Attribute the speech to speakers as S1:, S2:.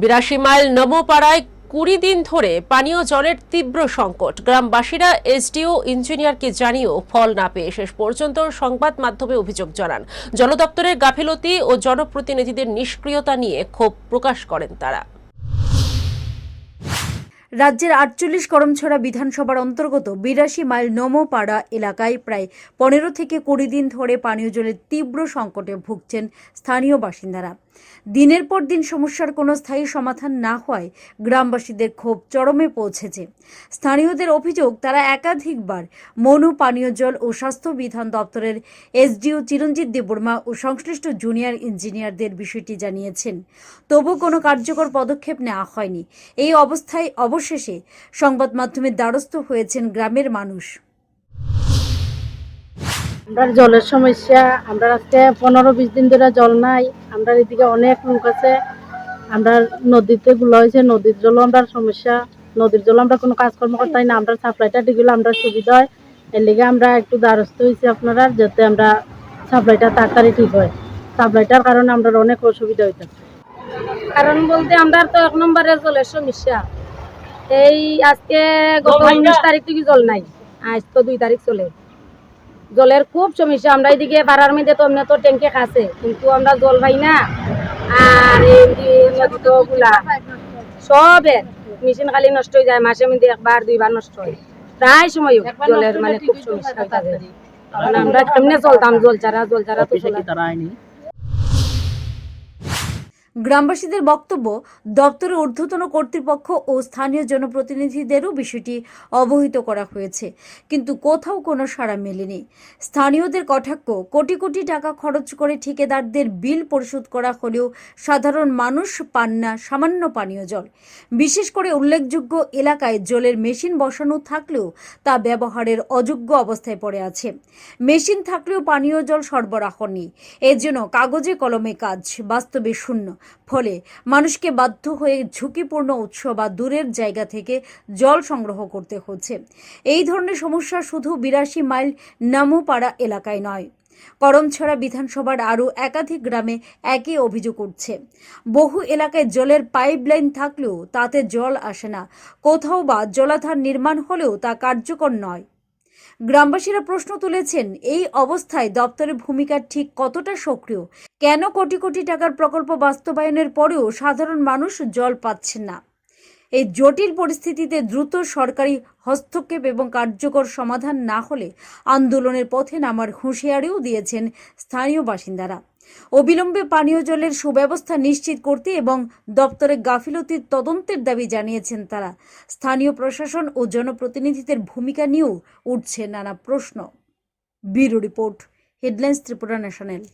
S1: বিরাশি মাইল নমোপাড়ায় কুড়ি দিন ধরে পানীয় জলের তীব্র সংকট। গ্রামবাসীরা এসডিও, ইঞ্জিনিয়ারকে জানিয়েও ফল না পেয়ে শেষ পর্যন্ত সংবাদ মাধ্যমে অভিযোগ জানান। জল দপ্তরের গাফিলতি ও জনপ্রতিনিধিদের নিষ্ক্রিয়তা নিয়ে ক্ষোভ প্রকাশ করেন তারা।
S2: রাজ্যের আটচল্লিশ করমছড়া বিধানসভার অন্তর্গত বিরাশি মাইল নমোপাড়া এলাকায় প্রায় পনেরো থেকে কুড়ি দিন ধরে পানীয় জলের তীব্র সংকটে ভুগছেন স্থানীয় বাসিন্দারা। দিনের পর দিন সমস্যার কোনো স্থায়ী সমাধান না হওয়ায় গ্রামবাসীদের ক্ষোভ চরমে পৌঁছেছে। স্থানীয়দের অভিযোগ, তারা একাধিকবার মনু, পানীয় জল ও স্বাস্থ্য বিধান দপ্তরের এসডিও চিরঞ্জিত দেববর্মা ও সংশ্লিষ্ট জুনিয়র ইঞ্জিনিয়ারদের বিষয়টি জানিয়েছেন। তবু কোনো কার্যকর পদক্ষেপ নেওয়া হয়নি। এই অবস্থায় অবশেষে সংবাদ মাধ্যমের দ্বারস্থ হয়েছেন গ্রামের মানুষ।
S3: আমরা জলের সমস্যা আমরা আজকে পনেরো বিশ দিন ধরে জল নাই আমরা এদিকে অনেক লোক আছে আমরা নদীতে গুলো হয়েছে নদীর জলও আমরা সমস্যা নদীর জল আমরা কোনো কাজকর্ম করতে না আমরা সাপ্লাইটা দিগুলো আমরা সুবিধা হয় এর লেগে আমরা একটু দ্বারস্থ হয়েছি আপনারা যাতে আমরা সাপ্লাইটা তাড়াতাড়ি ঠিক হয় সাপ্লাইটার কারণে আমরা অনেক অসুবিধা হইতেছে কারণ বলতে আমরা তো এক নম্বরে জলের সমস্যা এই আজকে গত উনিশ তারিখ থেকে জল নাই আজ তো দুই তারিখ চলে। জলের খুব সমস্যা। আমরা এদিকে পাড়ার মধ্যে তো এমনি তো ট্যাঙ্কে খাসে কিন্তু আমরা জল পাই না। আর সব নদী তো গুলা সবে মেশিন খালি নষ্ট হয়ে যায় মাসে মধ্যে একবার দুইবার নষ্ট হয়। প্রায় সময় জলের মানে খুব সমস্যা থাকে। আমরা এমনি চলতাম জল ছাড়া জল ছাড়া তো চলা
S2: গ্রামবাসীদের বক্তব্য, দপ্তরের ঊর্ধ্বতন কর্তৃপক্ষ ও স্থানীয় জনপ্রতিনিধিদেরও বিষয়টি অবহিত করা হয়েছে। কিন্তু কোথাও কোনো সাড়া মেলেনি। স্থানীয়দের কটাক্ষ, কোটি কোটি টাকা খরচ করে ঠিকাদারদের বিল পরিশোধ করা হলেও সাধারণ মানুষ পান না সামান্য পানীয় জল। বিশেষ করে উল্লেখযোগ্য এলাকায় জলের মেশিন বসানো থাকলেও তা ব্যবহারের অযোগ্য অবস্থায় পড়ে আছে। মেশিন থাকলেও পানীয় জল সরবরাহ নেই। এর জন্য কাগজে কলমে কাজ বাস্তবে শূন্য। ফলে মানুষকে বাধ্য হয়ে ঝুঁকিপূর্ণ উৎস বা দূরের জায়গা থেকে জল সংগ্রহ করতে হচ্ছে। এই ধরনের সমস্যা শুধু বিরাশি মাইল নামোপাড়া এলাকায় নয়, করমছড়া বিধানসভার আরও একাধিক গ্রামে একই অভিযোগ উঠছে। বহু এলাকায় জলের পাইপলাইন থাকলেও তাতে জল আসে না। কোথাও বা জলাধার নির্মাণ হলেও তা কার্যকর নয়। গ্রামবাসীরা প্রশ্ন তুলেছেন, এই অবস্থায় দপ্তরের ভূমিকা ঠিক কতটা সক্রিয়? কেন কোটি কোটি টাকার প্রকল্প বাস্তবায়নের পরেও সাধারণ মানুষ জল পাচ্ছেন না? এই জটিল পরিস্থিতিতে দ্রুত সরকারি হস্তক্ষেপ এবং কার্যকর সমাধান না হলে আন্দোলনের পথে নামার হুঁশিয়ারিও দিয়েছেন স্থানীয় বাসিন্দারা। অবিলম্বে পানীয় জলের সুব্যবস্থা নিশ্চিত করতে এবং দপ্তরে গাফিলতির তদন্তের দাবি জানিয়েছেন তারা। স্থানীয় প্রশাসন ও জনপ্রতিনিধিদের ভূমিকা নিয়েও উঠছে নানা প্রশ্ন। Bureau report, headlines Tripura national.